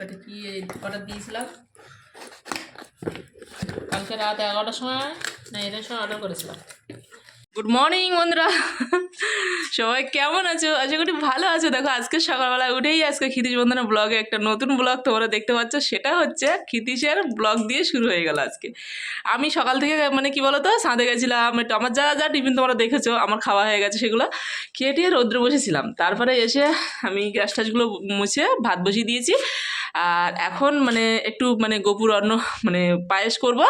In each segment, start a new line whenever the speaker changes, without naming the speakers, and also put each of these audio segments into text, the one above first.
Order দিয়েছিলাম? কালকে রাত এগারোটার সময় না সময় অর্ডার করেছিলাম। গুড মর্নিং বন্ধুরা। সবাই কেমন আছো? আশা করি ভালো আছো। দেখো, আজকে সকালবেলা উঠেই আজকে ক্ষিতিশ বন্ধনা ব্লগে একটা নতুন ব্লগ তোমরা দেখতে পাচ্ছ। সেটা হচ্ছে ক্ষিতিশের ব্লগ দিয়ে শুরু হয়ে গেল আজকে। আমি সকাল থেকে মানে কি বলতো সাঁদে গেছিলাম। একটু আমার যা যা টিফিন তোমরা দেখেছ, আমার খাওয়া হয়ে গেছে সেগুলো খেয়ে টিয়ে রৌদ্রে বসেছিলাম। তারপরে এসে আমি গ্যাস টাসগুলো মুছে ভাত বসিয়ে দিয়েছি। আর এখন মানে একটু মানে গোপুর অন্ন মানে পায়েস করব,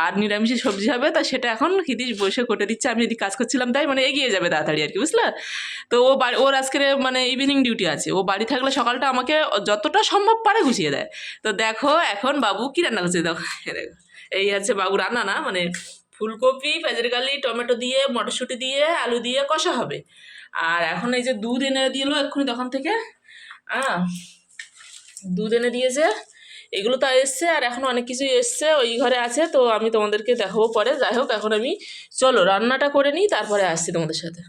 আর নিরামিষি সবজি হবে, তা সেটা এখন ক্ষিতিশ বসে কোটে দিচ্ছে। আমি যদি কাজ করছিলাম তাই মানে এগিয়ে যাবে তাড়াতাড়ি আর কি, বুঝলে? তো ও বাড়ি, ওর আজকের মানে ইভিনিং ডিউটি আছে। ও বাড়ি থাকলে সকালটা আমাকে যতটা সম্ভব পারে গুছিয়ে দেয়। তো দেখো এখন বাবু কী রান্না করছে? দেখো, এই আছে বাবু রান্না না মানে ফুলকপি পেঁয়াজেরকালি টমেটো দিয়ে, মটরশুঁটি দিয়ে, আলু দিয়ে কষা হবে। আর এখন এই যে দুধ এনে দিলো এক্ষুনি তখন থেকে। আহ দুধ এনে দিয়েছে এগুলো তো এসছে আর এখন অনেক কিছু এসছে ওই ঘরে আছে তো আমি তোমাদেরকে দেখাবো পরে। যাই হোক এখন আমি চলো রান্নাটা করে নিই তারপরে আসছি তোমাদের সাথে।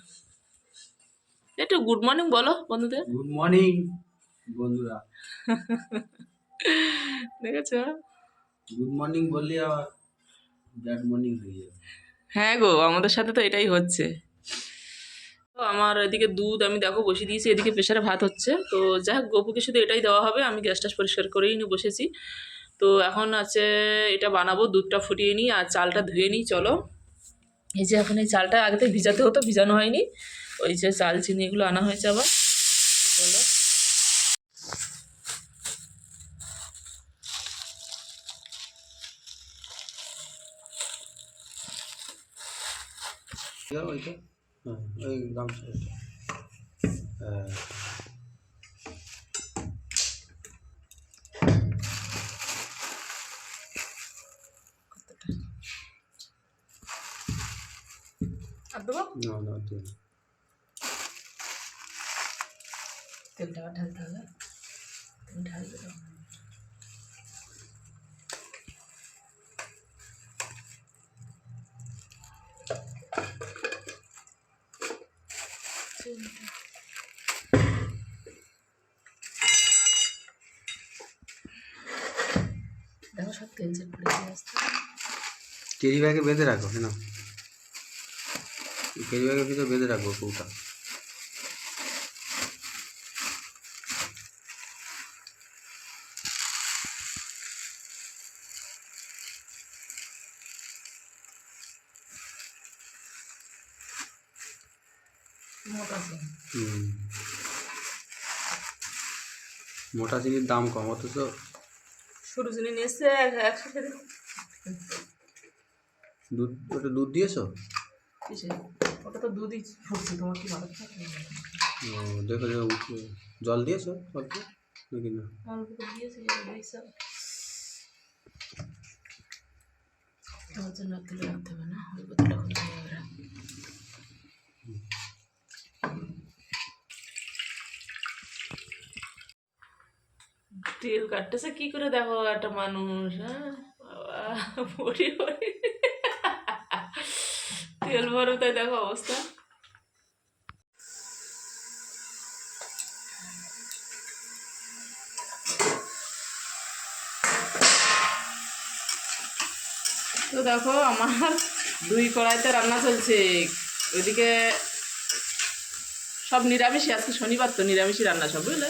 একটু গুড মর্নিং বলো বন্ধুদের।
গুড মর্নিং বন্ধুরা।
দেখেছ?
গুড মর্নিং বললে আবার ব্যাড মর্নিং হয়ে যাবে।
হ্যাঁ গো আমাদের সাথে তো এটাই হচ্ছে। তো আমার এদিকে দুধ আমি দেখো বসিয়ে দিয়েছি, এদিকে প্রেশারে ভাত হচ্ছে। তো যাই হোক, গপুকে শুধু এটাই দেওয়া হবে, আমি গ্যাস টাস পরিষ্কার করেই নিয়ে বসেছি। তো এখন আছে, এটা বানাবো, দুধটা ফুটিয়ে নিই আর চালটা ধুয়ে নিই, চলো। এই যে এখন এই চালটা আগে থেকে ভিজাতে হতো, ভিজানো হয়নি। ওই যে চাল চিনি এগুলো আনা হয়েছে আবার। চলো।
ওই গামছা ওইটা। হ্যাঁ
আর দেবো
না না দিও না।
তেলটা আবার ঢালতে হবে তুমি ঢালবে তো দেখো সব চেল পড়ে দিয়ে আসতে
ক্যারি ব্যাগে বেঁধে রাখো হ্যাঁ না? ক্যারি ব্যাগের ভিতরে বেঁধে রাখব কৌটা
মোটা
চিনির দাম কম অথচ
সরু চিনি নিয়ে এক- একসাথে
দুধ ওটা দুধ দিয়েছ?
ওটা তো দুধই ফুটছে তোমার কি থাকে
দেখো জল দিয়েছ অল্প? নাকি না?
অল্প দিয়েছে দিয়েছে। তোমার জন্য তুলে রাখতে হবে না ওই বোতলটা খুলতে তেল কাটতেছে কি করে দেখো, একটা মানুষ হ্যাঁ? তেল ভরো, তাই দেখো অবস্থা। তো দেখো, আমার দুই কড়াইতে রান্না চলছে। ওইদিকে সব নিরামিষই, আজকে শনিবার তো নিরামিষই রান্না সব, বুঝলে?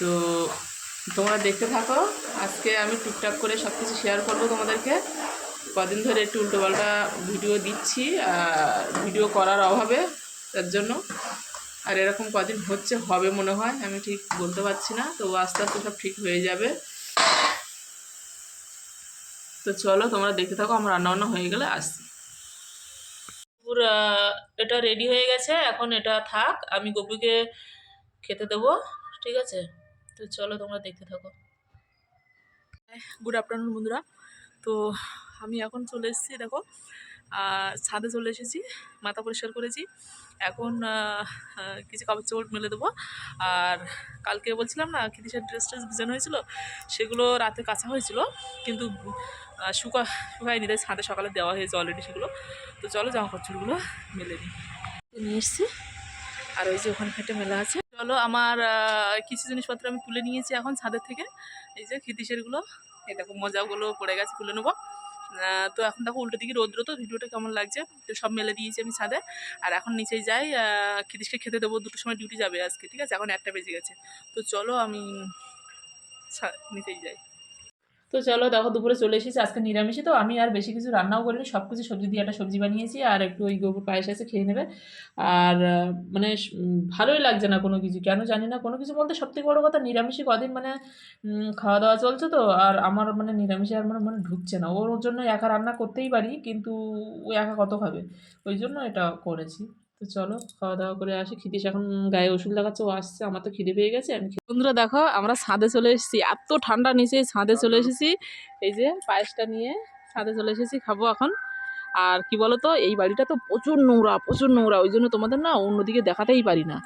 তো তোমরা দেখতে থাকো। আজকে আমি টুকটাক করে সব কিছু শেয়ার করব তোমাদেরকে। কদিন ধরে একটু উল্টোপাল্টা ভিডিও দিচ্ছি ভিডিও করার অভাবে, তার জন্য। আর এরকম কদিন হচ্ছে, হবে মনে হয়, আমি ঠিক বলতে পারছি না। তো আস্তে আস্তে সব ঠিক হয়ে যাবে। তো চলো, তোমরা দেখতে থাকো, আমার রান্নাবান্না হয়ে গেলে আসছি। পুরো এটা রেডি হয়ে গেছে, এখন এটা থাক, আমি গপুকে খেতে দেবো, ঠিক আছে? তো চলো তোমরা দেখতে থাকো। গুড আফটারনুন বন্ধুরা। তো আমি এখন চলে এসেছি, দেখো ছাদে চলে এসেছি, মাথা পরিষ্কার করেছি। এখন কিছু কাপড় চোপড় মেলে দেবো। আর কালকে বলছিলাম না কিতিসের ড্রেস ট্রেস ভিজানো হয়েছিল, সেগুলো রাতে কাঁচা হয়েছিল, কিন্তু শুকা, শুকায়নি, তাই ছাদে সকালে দেওয়া হয়েছে অলরেডি সেগুলো। তো চলো জামা কাপড়গুলো মেলে নিই। নিয়ে এসছি। আর ওই যে ওখানে খেটে মেলা আছে। চলো আমার কিছু জিনিসপত্র আমি তুলে নিয়েছি এখন ছাদের থেকে। এই যে খিতিসেরগুলো এই দেখো মজাগুলো পড়ে গেছে, তুলে নেব। তো এখন দেখো উল্টো দিকে রৌদ্র, তো ভিডিওটা কেমন লাগছে? তো সব মেলে দিয়েছি আমি ছাদে। আর এখন নিচেই যাই খিতিসকে খেতে দেবো, দুটোর সময় ডিউটি যাবে আজকে, ঠিক আছে? এখন একটা বেজে গেছে। তো চলো আমি নিচেই যাই। তো চলো দেখো, দুপুরে চলে এসেছি আজকে নিরামিষে। তো আমি আর বেশি কিছু রান্নাও করিনি সব কিছু সবজি দিয়ে একটা সবজি বানিয়েছি আর একটু ওই গোবর পায়েস আছে খেয়ে নেবে। আর মানে ভালোই লাগছে না কোনো কিছু, কেন জানি না, কোনো কিছু বলতে সবথেকে বড়ো কথা নিরামিষই কদিন মানে খাওয়া দাওয়া চলছে তো, আর আমার মানে নিরামিষে আর মানে মানে ঢুকছে না। ওর জন্য একা রান্না করতেই পারি, কিন্তু ও একা কত খাবে, ওই জন্য এটা করেছি। তো চলো খাওয়া দাওয়া করে আসি। খিদিস এখন গায়ে ওষুধ লাগাচ্ছে ও আসছে আমার তো খিদে পেয়ে গেছে আমি বন্ধুরা দেখো আমরা ছাদে চলে এসেছি। এত ঠান্ডা নিচে ছাদে চলে এসেছি। এই যে পায়েসটা নিয়ে ছাদে চলে এসেছি খাব এখন। আর কি বলো তো এই বাড়িটা তো প্রচুর নোংরা প্রচুর নোংরা। ওই জন্য তোমাদের না অন্যদিকে দেখাতেই পারি না।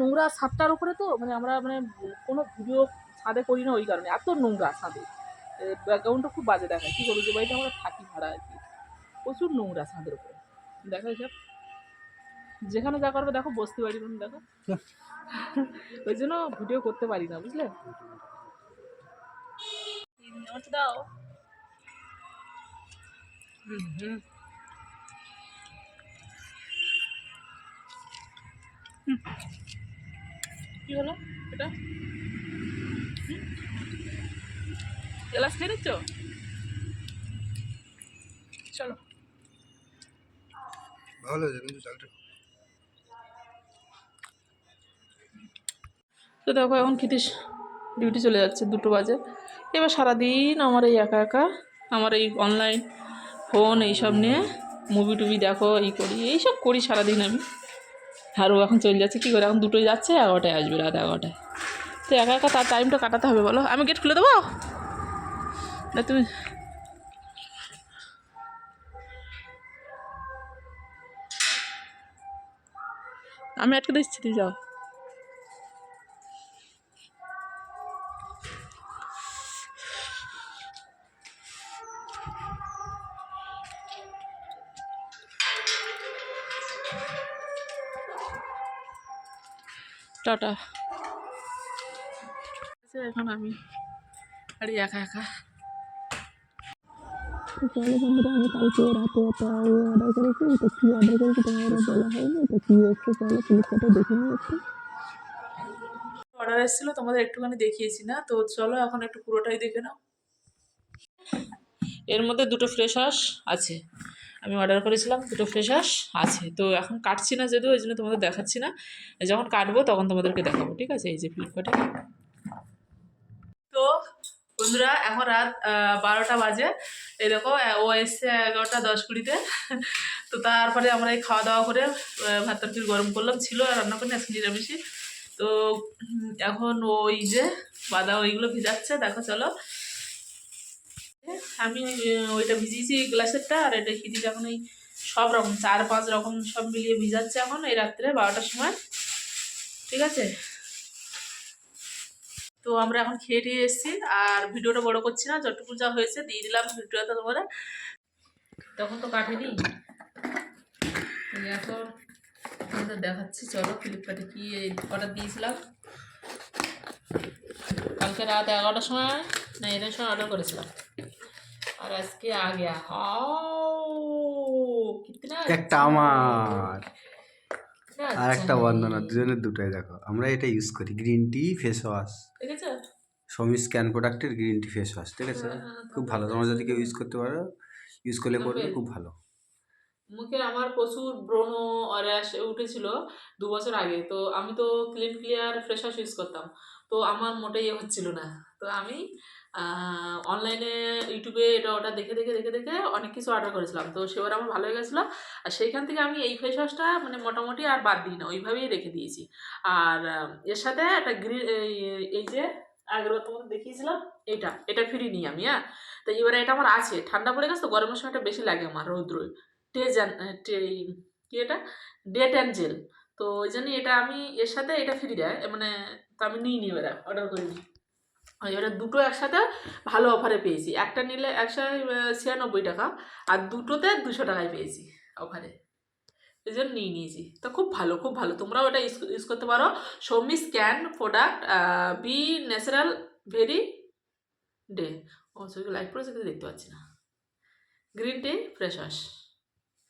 নোংরা ছাদটার উপরে তো মানে আমরা মানে কোনো ভিডিও ছাদে করি না ওই কারণে। এত নোংরা ছাদে। ব্যাকগ্রাউন্ডটা খুব বাজে দেখায়। কী করব? যে বাড়িটা আমরা থাকি ভাড়া আর কি। প্রচুর নোংরা ছাদের উপরে। দেখো এইসব যেখানে যা করবে দেখো বসতে পারি না দেখো। ওই জন্য ভিডিও করতে পারি না বুঝলে? দাও। হুম হুম হুম। কি হলো এটা? গ্লাস খেয়ে নিচ্ছ? চলো।
ভালো হয়েছে কিন্তু চালটা।
তো দেখো এখন খিতিস ডিউটি চলে যাচ্ছে, দুটো বাজে। এবার সারাদিন আমার এই একা একা, আমার এই অনলাইন ফোন এইসব নিয়ে মুভি টুভি দেখো, এই করি, এইসব করি সারাদিন আমি। আর ও এখন চলে যাচ্ছে, কী করে? এখন দুটোই যাচ্ছে, এগারোটায় আসবে, রাত এগারোটায়। তো একা একা তার টাইমটা কাটাতে হবে, বলো। আমি গেট খুলে দেবো? না, তুমি আমি আটকে দিচ্ছি তুই যাও। টাটা। আচ্ছা, এখন আমি আরে একা একা।
চলো বন্ধুরা আমি কালকে রাতে একটা অর্ডার করেছি তো কী অর্ডার করেছি তোমার বলা হয়নি তো কী এসছে চলো ফ্লিপকার্টে দেখে নিই একটু।
অর্ডার এসেছিল তোমাদের একটুখানি দেখিয়েছি না তো চলো এখন একটু পুরোটাই দেখে নাও। এর মধ্যে দুটো ফ্রেশ হাঁস আছে। আমি অর্ডার করেছিলাম, দুটো ফ্রেশ হাঁস আছে। তো এখন কাটছি না যদিও ওই জন্য তোমাদের দেখাচ্ছি না। যখন কাটবো তখন তোমাদেরকে দেখাবো, ঠিক আছে? এই যে ফ্লিপকার্টে তো বন্ধুরা, এখন রাত বারোটা বাজে। এই দেখো ও এসছে এগারোটা দশ কুড়িতে। তো তারপরে আমরা এই খাওয়া দাওয়া করে ভাত তরকারি গরম করলাম, ছিল আর রান্না করি আজকে নিরামিষই। তো এখন ওই যে বাদা ওইগুলো ভিজাচ্ছে, দেখো, চলো। আমি ওইটা ভিজিয়েছি গ্লাসেরটা, আর এটা খিদি এখন এই সব রকম, চার পাঁচ রকম সব মিলিয়ে ভিজাচ্ছে এখন, এই রাত্রে বারোটার সময়। ঠিক আছে? তো আমরা এখন খেয়ে টেয়ে এসেছি, আর ভিডিওটা বড় করছি না, যতটুকু যা হয়েছে দিয়ে দিলাম ভিডিওটা তোমরা তখন তো কাটেনি। এখন দেখাচ্ছি, চলো ফ্লিপকার্টে কি অর্ডার দিয়েছিলাম। কালকে রাত এগারোটার সময়, না, এটার সময় অর্ডার করেছিলাম। আজকে আ গয়া হাও কিতনা
একটা আমার আর একটা বন্দনা। দুজনের দুটোই দেখো আমরা এটা ইউজ করি গ্রিন টি ফেস ওয়াশ
দেখেছ
সমী স্ক্যান প্রোডাক্টের গ্রিন টি ফেস ওয়াশ ঠিক আছে খুব ভালো তোমরা যদি কেউ ইউজ করতে পারো ইউজ করলে করবে। খুব ভালো
মুখে আমার প্রচুর ব্রণ র্যাশ উঠেছিল দু বছর আগে তো আমি তো clean clear fresh wash use করতাম তো আমার মোটেই ইয়ে হচ্ছিল না তো আমি অনলাইনে ইউটিউবে এটা ওটা দেখে দেখে দেখে দেখে অনেক কিছু অর্ডার করেছিলাম। তো সেবার আমার ভালো হয়ে গেছিল। আর সেইখান থেকে আমি এই ফেস ওয়াশটা মানে মোটামুটি আর বাদ দিই না, ওইভাবেই রেখে দিয়েছি। আর এর সাথে একটা গ্রিন এই যে আগের বার তোমাদের দেখিয়েছিলাম এটা এটা ফ্রি নিই আমি হ্যাঁ? তো এবারে এটা আমার আছে, ঠান্ডা পড়ে গেছে তো গরমের সময়টা বেশি লাগে আমার রৌদ্রই টেজান কি এটা? ডেট অ্যান্ড জেল তো ওই জন্য এটা আমি, এর সাথে এটা ফ্রি দেয় মানে তো আমি নিই নি এবারে অর্ডার করিনি। এবারে দুটো একসাথে ভালো অফারে পেয়েছি। একটা নিলে আহ, ছিয়ানব্বই টাকা আর দুটোতে দুশো টাকায় পেয়েছি অফারে এই জন্য নিয়ে নিয়েছি। তো খুব ভালো খুব ভালো। তোমরাও এটা ইউজ করতে পারো। Soumi's can product be natural very day ও সেগুলো লাইট পড়েছে কিন্তু দেখতে পাচ্ছি না। গ্রিন টি ফ্রেশ ওয়াশ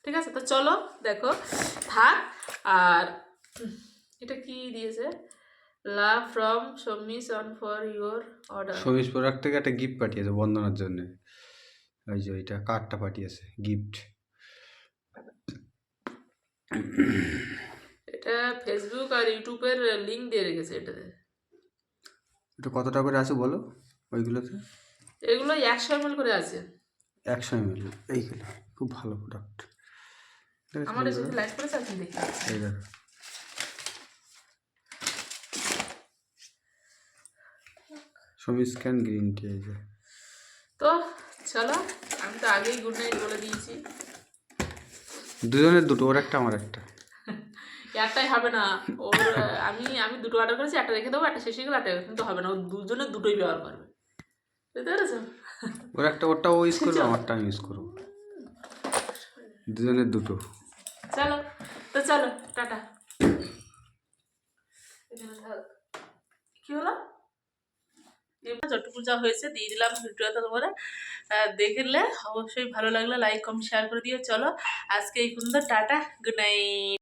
ঠিক আছে? তো চলো দেখো থাক। আর এটা কি দিয়েছে? Love from Soumi's on for your order.
সবিস product থেকে একটা গিফট পাঠিয়েছে বন্দনার জন্য। ওই যে ওইটা কার্ডটা পাঠিয়েছে গিফট।
এটা ফেসবুক আর ইউটিউবের লিঙ্ক দিয়ে রেখেছে এটাতে।
এটা কত টাকা করে আছে বলো ওইগুলোতে?
এগুলো একশো এম করে আছে।
একশো এম এল এইগুলো খুব ভালো প্রোডাক্ট
আমার লাইট করেছে আপনি দেখতে পাচ্ছেন।
এই দেখো। সমি স্ক্যান গ্রিন টি এই যে।
তো চলো আমি তো আগেই গুড নাইট বলে দিয়েছি।
দুজনের দুটো ওর একটা আমার একটা।
একটাই হবে না। ওর আমি আমি দুটো অর্ডার করেছি একটা রেখে দেবো একটা শেষে গেলে একটা কিন্তু হবে না। ও দুজনের দুটোই ব্যবহার করবে। বুঝতে পেরেছ?
ওর একটা ওরটা ও ইউজ করবে আমারটা আমি ইউজ করব। দুজনের দুটো।
চলো তো চলো টাটা এখানে থাক। কি হলো যা হয়েছে, দিয়ে দিলাম ভিডিওটা তোমরা দেখলে অবশ্যই ভালো লাগলে লাইক কমেন্ট শেয়ার করে দিও। চলো, আজকে এই পর্যন্ত, টাটা গুড নাইট